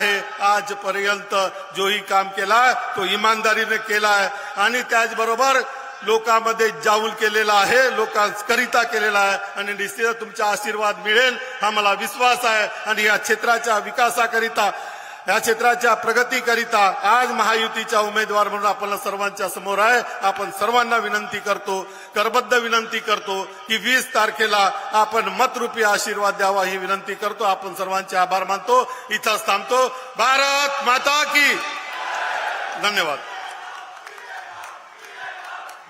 आहे आजपर्यंत जोही काम केला तो इमानदारीने केला आहे आणि त्याचबरोबर लोकांमध्ये जाऊल केलेला आहे लोकांकरिता केलेला आहे. आणि निश्चितच तुमचा आशीर्वाद मिळेल हा मला विश्वास आहे. आणि या क्षेत्राच्या विकासाकरिता या क्षेत्राच्या प्रगतीकरिता आज महायुतीच्या उमेदवार म्हणून आपण सर्वांच्या समोर आहे. आपण सर्वांना विनंती करतो करबद्ध विनंती करतो की वीस तारखेला आपण मतरूपी आशीर्वाद द्यावा ही विनंती करतो. आपण सर्वांचे आभार मानतो. इथंच थांबतो. भारत माता की धन्यवाद.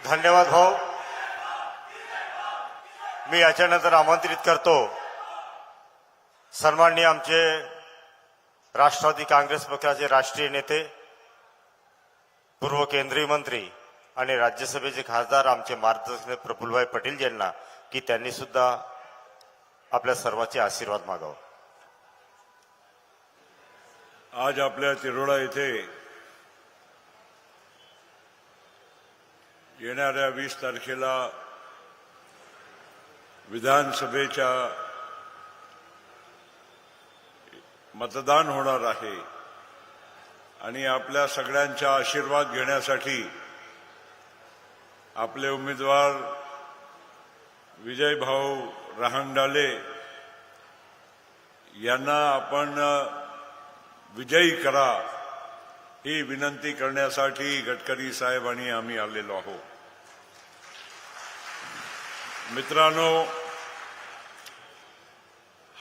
धन्यवाद भाऊ. मी याच्यानंतर आमंत्रित करतो. सन्माननीय आमचे राष्ट्रवादी काँग्रेस पक्षाचे राष्ट्रीय नेते पूर्व केंद्रीय मंत्री आणि राज्यसभेचे खासदार आमचे मार्गदर्शक प्रफुल्लभाई पटेल यांना की त्यांनी सुद्धा आपल्या सर्वांचे आशीर्वाद मागावा. आज आपल्या तिरोडा येथे येणाऱ्या वीस तारखेला विधानसभेच्या मतदान होणार आहे. आणि आपल्या सगळ्यांचा आशीर्वाद घेण्यासाठी आपले उमेदवार विजयभाऊ रहांगडाले यांना आपण विजयी करा ही विनंती करण्यासाठी गडकरी साहेब आणि आम्ही आलेलो आहोत. मित्रांनो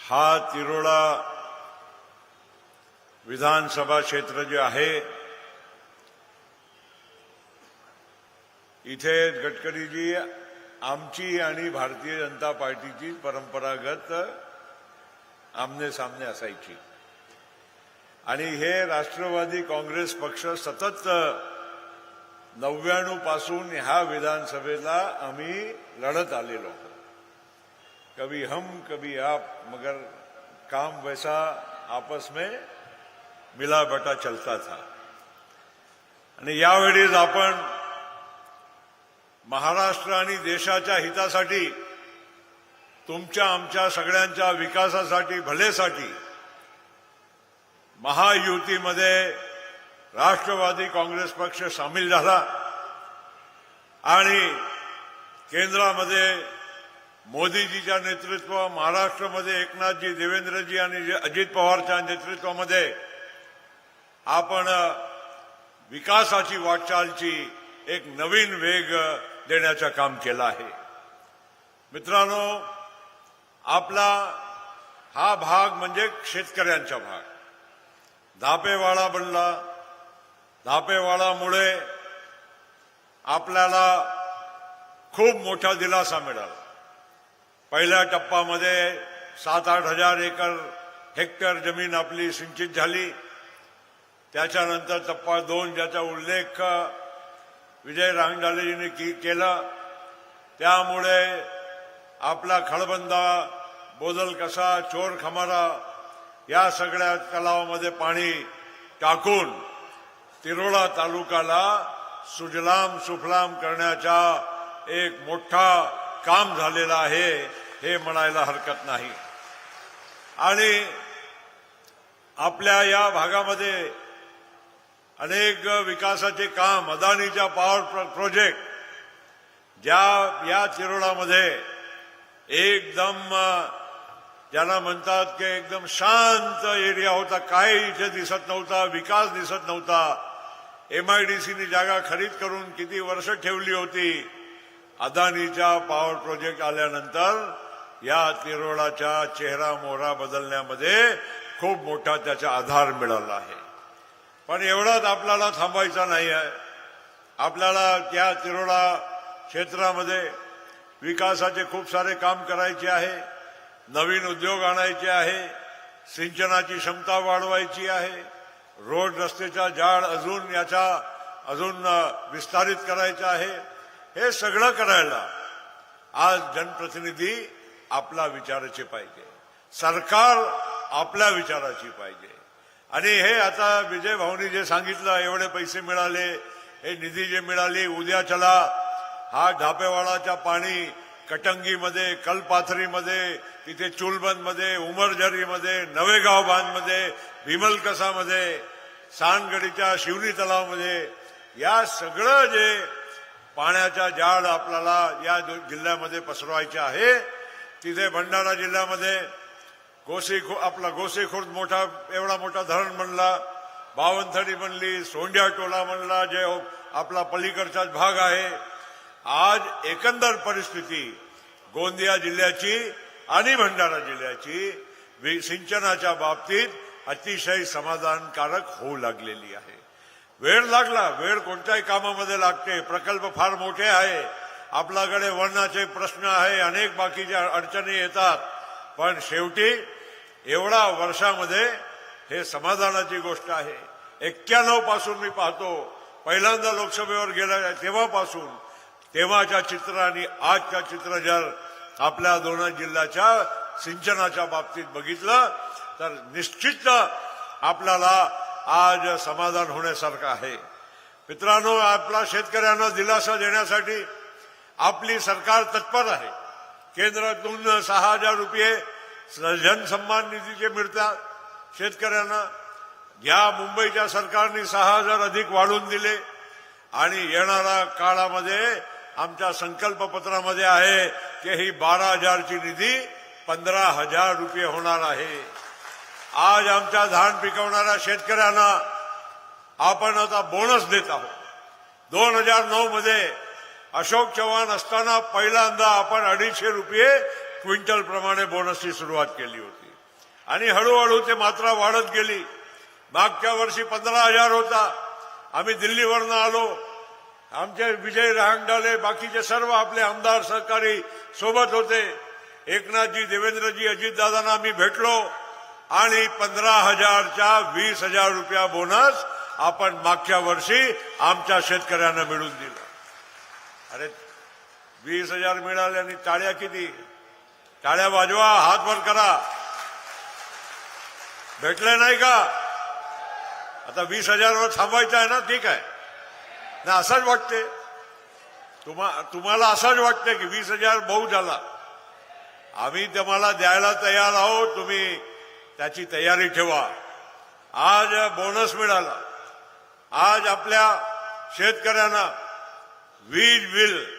हा तिरोडा विधानसभा क्षेत्र जे आहे इथे गडकरीजी आमची आणि भारतीय जनता पार्टीची परंपरागत आमने सामने असायची. आणि हे राष्ट्रवादी काँग्रेस पक्ष सतत नव्याण्णवपासून ह्या विधानसभेला आम्ही लढत आलेलो कभी हम कभी आप मगर काम वैसा आपस में मिला बटा चलता था। आणि यावेळीच आपण महाराष्ट्र आणि देशाच्या हितासाठी तुमच्या आमच्या सगळ्यांच्या विकासासाठी भलेसाठी महायुतीमध्ये राष्ट्रवादी काँग्रेस पक्ष सामील झाला आणि केंद्रामध्ये मोदीजीच्या नेतृत्व महाराष्ट्रामध्ये एकनाथजी देवेंद्रजी आणि अजित पवारच्या नेतृत्वामध्ये आपण विकासाची वाटचालची एक नवीन वेग देण्याचं काम केलं आहे. मित्रांनो आपला हा भाग म्हणजे शेतकऱ्यांचा भाग. धापेवाडा बनला. धापेवाडामुळे आपल्याला खूप मोठा दिलासा मिळाला. पहिल्या टप्प्यामध्ये सात आठ हजार एकर हेक्टर जमीन आपली सिंचित झाली. त्याच्यानंतर टप्पा दोन ज्याचा उल्लेख विजय रांगडालेजींनी की केला. त्यामुळे आपला खळबंदा बोदल कसा चोर खमारा या सगळ्या तलावामध्ये पाणी टाकून तिरोडा तालुक्याला सुजलाम सुफलाम करण्याचा एक मोठा काम झालेला आहे हे म्हणायला हरकत नाही. आणि आपल्या या भागामध्ये अनेक विकासाचे काम अदानीच्या पॉवर प्रोजेक्ट ज्या या तिरोडामध्ये एकदम ज्याला म्हणतात की एकदम शांत एरिया होता. काही इथे दिसत नव्हता विकास दिसत नव्हता. एमआयडीसीने जागा खरीद करून किती वर्ष ठेवली होती? अदानीच्या पॉवर प्रोजेक्ट आल्यानंतर या तिरोडाच्या चेहरा मोहरा बदलण्यामध्ये खूप मोठा त्याचा आधार मिळाला आहे. पण एवढाच आपल्याला थांबायचा नाही आहे. आपल्याला त्या तिरोडा क्षेत्रामध्ये विकासाचे खूप सारे काम करायचे आहे. नवीन उद्योग आणायचे आहे. सिंचनाची क्षमता वाढवायची आहे. रोड रस्त्याचा जाळ अजून याचा अजून विस्तारित करायचा आहे. हे सगळं करायला आज जनप्रतिनिधी आपला विचाराचे पाहिजे. सरकार आपल्या विचाराची पाहिजे. आणि हे आता विजय भाऊनी जे सांगितलं एवढे पैसे मिळाले हे निधी जे मिळाली उद्या चला हा ढापेवाडाच्या पाणी कटंगीमध्ये कलपाथरीमध्ये तिथे चुलबंदमध्ये उमरझरीमध्ये नवेगाव बांधमध्ये भीमलकसामध्ये सानगडीच्या शिवनी तलावामध्ये या सगळं जे पाण्याच्या जाळ आपल्याला या जिल्ह्यामध्ये पसरवायचे आहे तिथे भंडारा जिल्ह्यामध्ये गोसी आपला गोसेखुर्द मोठा एवढा मोठा धरण बनला बावनथडी बनली सोंड्या टोला म्हणला जे हो- आपला पलीकडचाच भाग आहे. आज एकंदर परिस्थिती गोंदिया जिल्ह्याची आणि भंडारा जिल्ह्याची सिंचनाच्या बाबतीत अतिशय समाधानकारक होऊ लागलेली आहे. वेळ लागला वेळ कोणत्याही कामामध्ये लागते प्रकल्प फार मोठे आहे. आपल्याकडे वळणाचे प्रश्न आहे अनेक बाकीच्या अडचणी येतात. पण शेवटी एवढा वर्षामध्ये हे समाधानाची गोष्ट आहे. एक्क्याण्णवपासून मी पाहतो पहिल्यांदा लोकसभेवर गेला तेव्हापासून तेव्हाच्या चित्र आणि आजच्या चित्र जर आपल्या दोन जिल्ह्याच्या सिंचनाच्या बाबतीत बघितलं तर निश्चित आपल्याला आज समाधान होण्यासारखं आहे. मित्रांनो आपला शेतकऱ्यांना दिलासा देण्यासाठी आपली सरकार तत्पर आहे. केंद्रातून सहा हजार रुपये जनसन्मान निधीचे मिळतात. शेतकऱ्यांना या मुंबईच्या सरकारने सहा हजार अधिक वाढवून दिले. आणि येणाऱ्या काळामध्ये आमच्या संकल्पपत्रामध्ये आहे की ही बारा हजारची निधी पंधरा हजार रुपये होणार आहे. आज आमच्या धान पिकवणाऱ्या शेतकऱ्यांना आपण आता बोनस देत आहोत. दोन हजार नऊ मध्ये अशोक चव्हाण असताना पहिल्यांदा आपण अडीचशे रुपये क्विंटल प्रमाणे बोनसची सुरुवात केली होती. आणि हळूहळू ते मात्रा वाढत गेली. मागच्या वर्षी पंधरा हजार होता. आम्ही दिल्लीवरनं आलो. आमचे विजय रहांगडाले बाकीचे सर्व आपले आमदार सहकारी सोबत होते. एकनाथजी देवेंद्रजी अजितदादांना आम्ही भेटलो. आणि पंधरा हजारच्या वीस हजार रुपया बोनस आपण मागच्या वर्षी आमच्या शेतकऱ्यांना मिळून दिलं. अरे वीस हजार मिळाले आणि टाळ्या किती? टाळ्या वाजवा हात वर करा. भेटले नाही का? आता वीस हजारवर थांबायचं आहे ना ठीक आहे. ना असंच वाटते. तुम्हा तुम्हाला असंच वाटते की वीस हजार बहु झाला. आम्ही तुम्हाला द्यायला तयार आहोत तुम्ही त्याची तयारी ठेवा. आज बोनस मिळाला. आज आपल्या शेतकऱ्यांना वीज बिल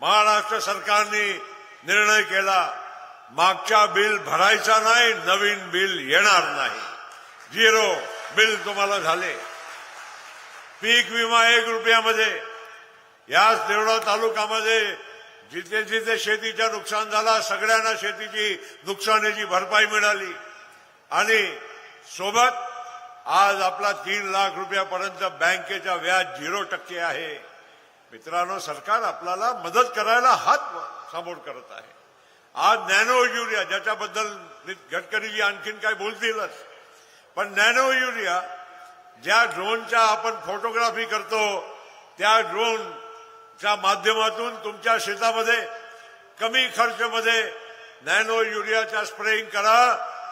महाराष्ट्र सरकारने निर्णय केला. मागच्या बिल भरायचा नाही नवीन बिल येणार नाही. झिरो बिल तुम्हाला झाले. पीक विमा एक रुपयामध्ये. याच देवळा तालुक्यामध्ये जिथे जिथे शेतीचं नुकसान झाला सगळ्यांना शेतीची नुकसानीची भरपाई मिळाली. आणि सोबत आज आपला तीन लाख रुपयापर्यंत बँकेचा व्याज झिरो टक्के आहे. मित्रांनो सरकार आपल्याला मदत करायला हात समोर करत आहे. आज नॅनो युरिया ज्याच्याबद्दल गडकरीजी आणखीन काय बोलतीलच. पण नॅनो युरिया ज्या ड्रोनच्या आपण फोटोग्राफी करतो त्या ड्रोनच्या माध्यमातून तुमच्या शेतामध्ये कमी खर्चमध्ये नॅनो युरियाच्या स्प्रेइंग करा.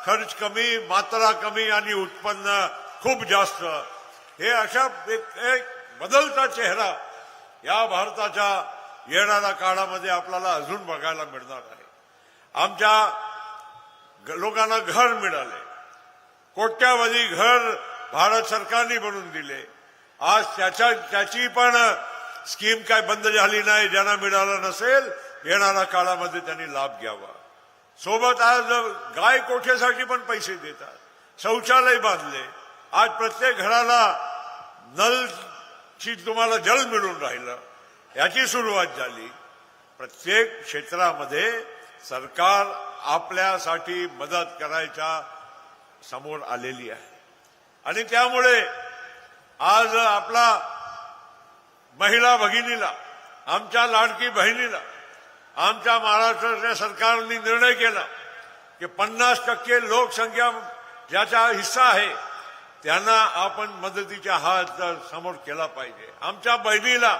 खर्च कमी मात्रा कमी आणि उत्पन्न खूप जास्त. हे अशा एक एक बदलता चेहरा या भारताच्या येणाऱ्या काळामध्ये आपल्याला अजून बघायला मिळणार आहे. आमच्या लोकांना घर मिळाले. कोट्यावधी घर भारत सरकारने बनवून दिले. आज त्याच्या त्याची पण स्कीम काय बंद झाली नाही ज्यांना मिळालं नसेल येणाऱ्या काळामध्ये त्यांनी लाभ घ्यावा. सोबत आज गाय कोठ्यासाठी पण पैसे देतात. शौचालय बांधले. आज प्रत्येक घराला नलची तुम्हाला जल मिळून राहिलं. याची सुरुवात झाली. प्रत्येक क्षेत्रामध्ये सरकार आपल्यासाठी मदत करायच्या समोर आलेली आहे. आणि त्यामुळे आज आपला महिला भगिनीला आमच्या लाडकी बहिणीला आमच्या महाराष्ट्राच्या सरकारने निर्णय केला की पन्नास टक्के लोकसंख्या ज्याचा हिस्सा आहे त्यांना आपण मदतीचा हात समोर केला पाहिजे. आमच्या बहिणीला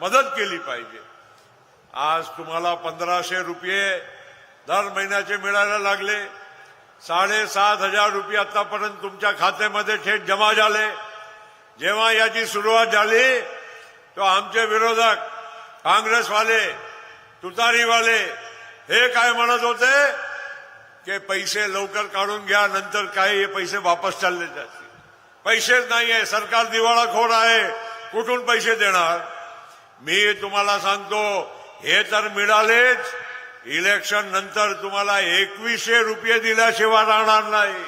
मदत केली पाहिजे. आज तुम्हाला पंधराशे रुपये दर महिन्याचे मिळायला लागले. साडेसात हजार रुपये आतापर्यंत तुमच्या खात्यामध्ये थेट जमा झाले. जेव्हा याची सुरुवात झाली तो आमचे विरोधक काँग्रेसवाले तुतारीवाले हे काय म्हणत होते? की पैसे लवकर काढून घ्या नंतर काही हे पैसे वापस चालले जातील. पैसेच नाहीये सरकार दिवाळाखोर आहे कुठून पैसे देणार? मी तुम्हाला सांगतो हे तर मिळालेच इलेक्शन नंतर तुम्हाला एकवीसशे रुपये दिल्याशिवाय राहणार नाही.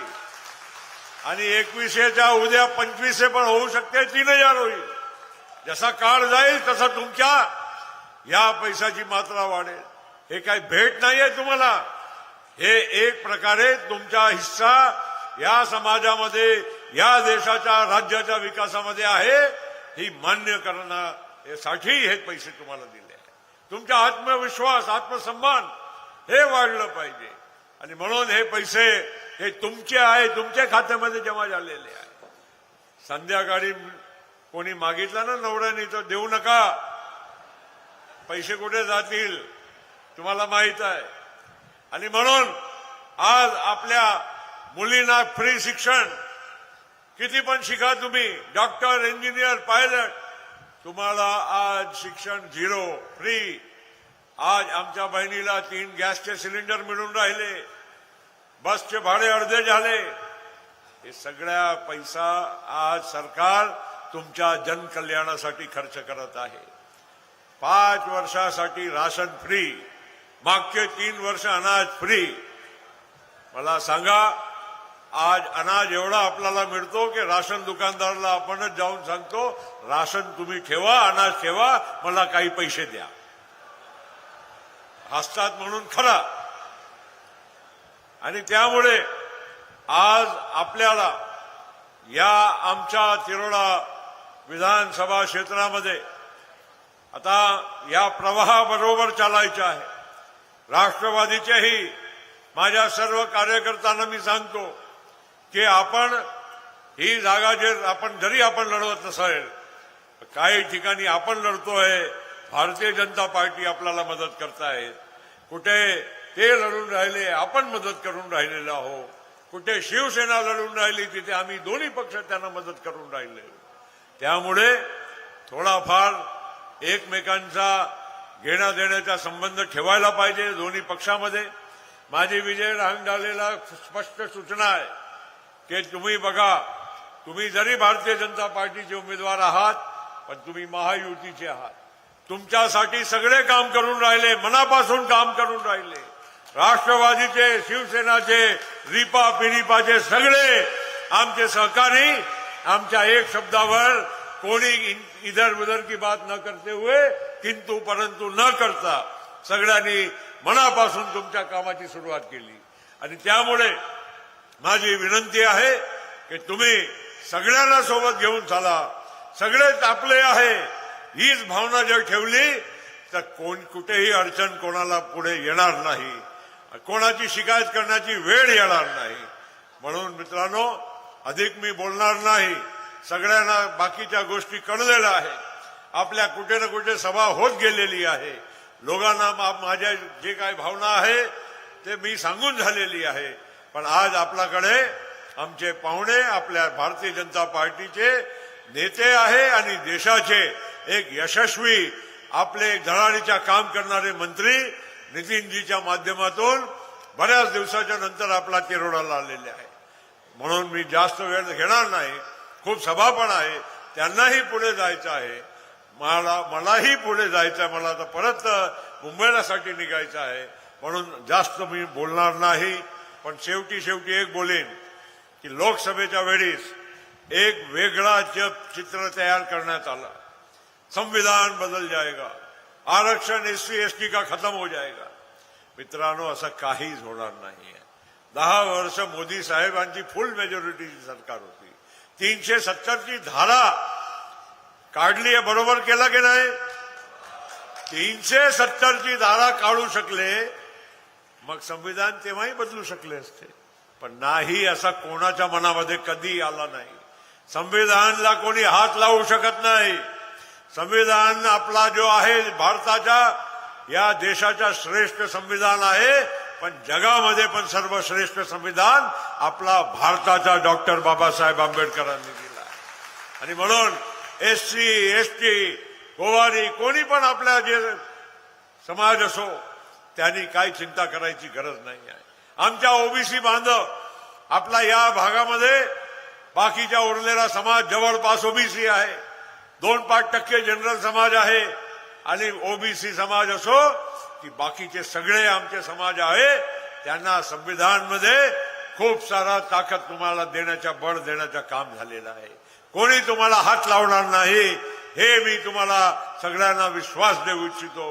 आणि एकवीसशेच्या उद्या पंचवीसशे पण होऊ शकते तीन हजार होईल. जसा काळ जाईल तसा तुमच्या या पैशाची मात्रा वाढेल. हे काही भेट नाहीये तुम्हाला. हे एक प्रकारे तुमचा हिस्सा या समाजामध्ये या देशाच्या राज्याच्या विकासामध्ये आहे. ही मान्य करण्यासाठी हे पैसे तुम्हाला दिले. तुमचा आत्मविश्वास आत्मसन्मान हे वाढलं पाहिजे. आणि म्हणून हे पैसे हे तुमचे आहे तुमच्या खात्यामध्ये जमा झालेले आहे. संध्याकाळी कोणी मागितला ना नवऱ्याने तर देऊ नका. पैसे कुठे जातील? तुम्हाला माहीत आहे. आणि म्हणून आज आपल्या मुलींना फ्री शिक्षण. किती पण शिका तुम्ही डॉक्टर इंजिनियर पायलट तुम्हाला आज शिक्षण झिरो फ्री. आज आमच्या बहिणीला तीन गॅसचे सिलेंडर मिळून राहिले. बसचे भाडे अर्धे झाले. हे सगळ्या पैसा आज सरकार तुमच्या जनकल्याणासाठी खर्च करत आहे. पाच वर्षासाठी राशन फ्री. मागचे तीन वर्ष अनाज फ्री. मला सांगा आज अनाज एवढा आपल्याला मिळतो की राशन दुकानदाराला आपणच जाऊन सांगतो राशन तुम्ही ठेवा अनाज ठेवा मला काही पैसे द्या. हसतात म्हणून खरा. आणि त्यामुळे आज आपल्याला या आमच्या तिरोडा विधानसभा क्षेत्रामध्ये आता या प्रवाहाबरोबर चालायचं आहे. राष्ट्रवादीच्याही माझ्या सर्व कार्यकर्त्यांना मी सांगतो की आपण ही जागा जे आपण जरी आपण लढवत नसेल काही ठिकाणी आपण लढतोय भारतीय जनता पार्टी आपल्याला मदत करतायत कुठे ते लढून राहिले आपण मदत करून राहिलेलो आहो कुठे शिवसेना लढून राहिली तिथे आम्ही दोन्ही पक्ष त्यांना मदत करून राहिले. त्यामुळे थोडाफार एकमेकांचा घेण्या देण्याचा संबंध ठेवायला पाहिजे दोन्ही पक्षामध्ये. माझी विजय रांगडालेला स्पष्ट सूचना आहे. की तुम्ही बघा तुम्ही जरी भारतीय जनता पार्टीचे उमेदवार आहात पण तुम्ही महायुतीचे आहात. तुमच्यासाठी सगळे काम करून राहिले मनापासून काम करून राहिले. राष्ट्रवादीचे शिवसेनाचे रिपा पिरिपाचे सगळे आमचे सहकारी आमच्या एक शब्दावर कोणी इधर उधर की बात न करते हुए किंतु परंतु न करता सगळ्यांनी मनापासून तुमच्या कामाची सुरुवात केली. आणि त्यामुळे माझी विनंती आहे की तुम्ही सगळ्यांना सोबत घेऊन चाला. सगळेच आपले आहे. हीच भावना जर ठेवली तर कोण कुठेही अडचण कोणाला पुढे येणार नाही. कोणाची शिकायत करण्याची वेळ येणार नाही. म्हणून मित्रांनो अधिक मी बोलणार नाही. सगळ्यांना बाकीच्या गोष्टी कळलेल्या आहेत. आपल्या कुठे ना कुठे सभा होत गेलेली आहे. लोकांना मा- माझ्या जे काही भावना आहे ते मी सांगून झालेली आहे. पण आज आपल्याकडे आमचे पाहुणे आपल्या भारतीय जनता पार्टीचे नेते आहे आणि देशाचे एक यशस्वी आपले धडाडीच्या काम करणारे मंत्री नितीनजीच्या माध्यमातून बऱ्याच दिवसाच्या नंतर आपला तिरोडाला आलेले आहे. म्हणून मी जास्त वेळ घेणार नाही. खूप सभा पण आहे. त्यांनाही पुढे जायचं आहे. मला मलाही पुढे जायचं आहे मला आता परत मुंबईलासाठी निघायचं आहे. म्हणून जास्त मी बोलणार नाही. पण शेवटी शेवटी एक बोलेन की लोकसभेच्या वेळीस एक वेगळा जग चित्र तयार आला. संविधान बदल जाएगा आरक्षण एस सी एस टी का खत्म हो जाएगा मित्रांनो, असं काहीच होणार नाहीये. दहा वर्ष मोदी साहेबांची फुल मेजॉरिटीची सरकार होती. तीनशे सत्तरची धारा काढली आहे बरोबर की नाही? तीनशे सत्तरची धारा काढू शकले मग संविधान तेव्हाही बदलू शकले असते. पण नाही असा कोणाच्या मनामध्ये कधी आला नाही. संविधानला कोणी हात लावू शकत नाही. संविधान आपला जो आहे भारताचा या देशाचा श्रेष्ठ संविधान आहे पण जगामध्ये पण सर्वश्रेष्ठ संविधान आपला भारताचा डॉक्टर बाबासाहेब आंबेडकरांनी दिला आहे. आणि म्हणून S C S T Gowari कोणी पण आपल्या जे समाज असो त्यांनी काही चिंता करायची गरज नाही आहे. आमच्या ओबीसी बांधव आपला या भागामध्ये बाकीच्या उरलेला समाज जवळपास ओबीसी आहे. दोन पाच टक्के जनरल समाज आहे आणि ओबीसी समाज असो की बाकीचे सगळे आमचे समाज आहे त्यांना संविधानमध्ये खूप सारा ताकद तुम्हाला देण्याच्या बळ देण्याचं काम झालेलं आहे. कोणी तुम्हाला हात लावणार नाही हे मी तुम्हाला सगळ्यांना विश्वास देऊ इच्छितो.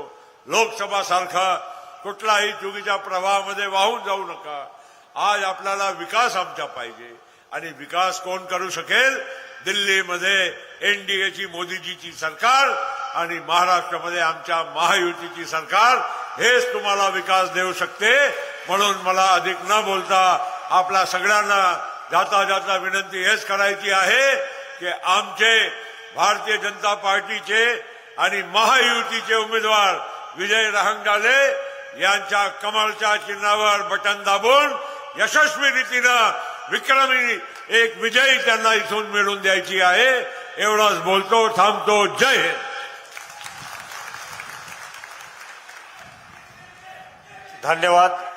लोकसभा सारखा कुठलाही चुकीच्या प्रवाहामध्ये वाहून जाऊ नका. आज आपल्याला विकास आमचा पाहिजे. आणि विकास कोण करू शकेल? दिल्लीमध्ये एनडीएची मोदीजीची सरकार आणि महाराष्ट्रामध्ये आमच्या महायुतीची सरकार हेच तुम्हाला विकास देऊ शकते. म्हणून मला अधिक न बोलता आपल्या सगळ्यांना जाता जाता विनंती हेच करायची आहे की आमचे भारतीय जनता पार्टीचे आणि महायुतीचे उमेदवार विजय रहांगडाले यांच्या कमळच्या चिन्हावर बटन दाबून यशस्वी रीतीनं विक्रमी एक विजयी त्यांना इथून मिळवून द्यायची आहे. एवढंच बोलतो थांबतो. जय हिंद. धन्यवाद.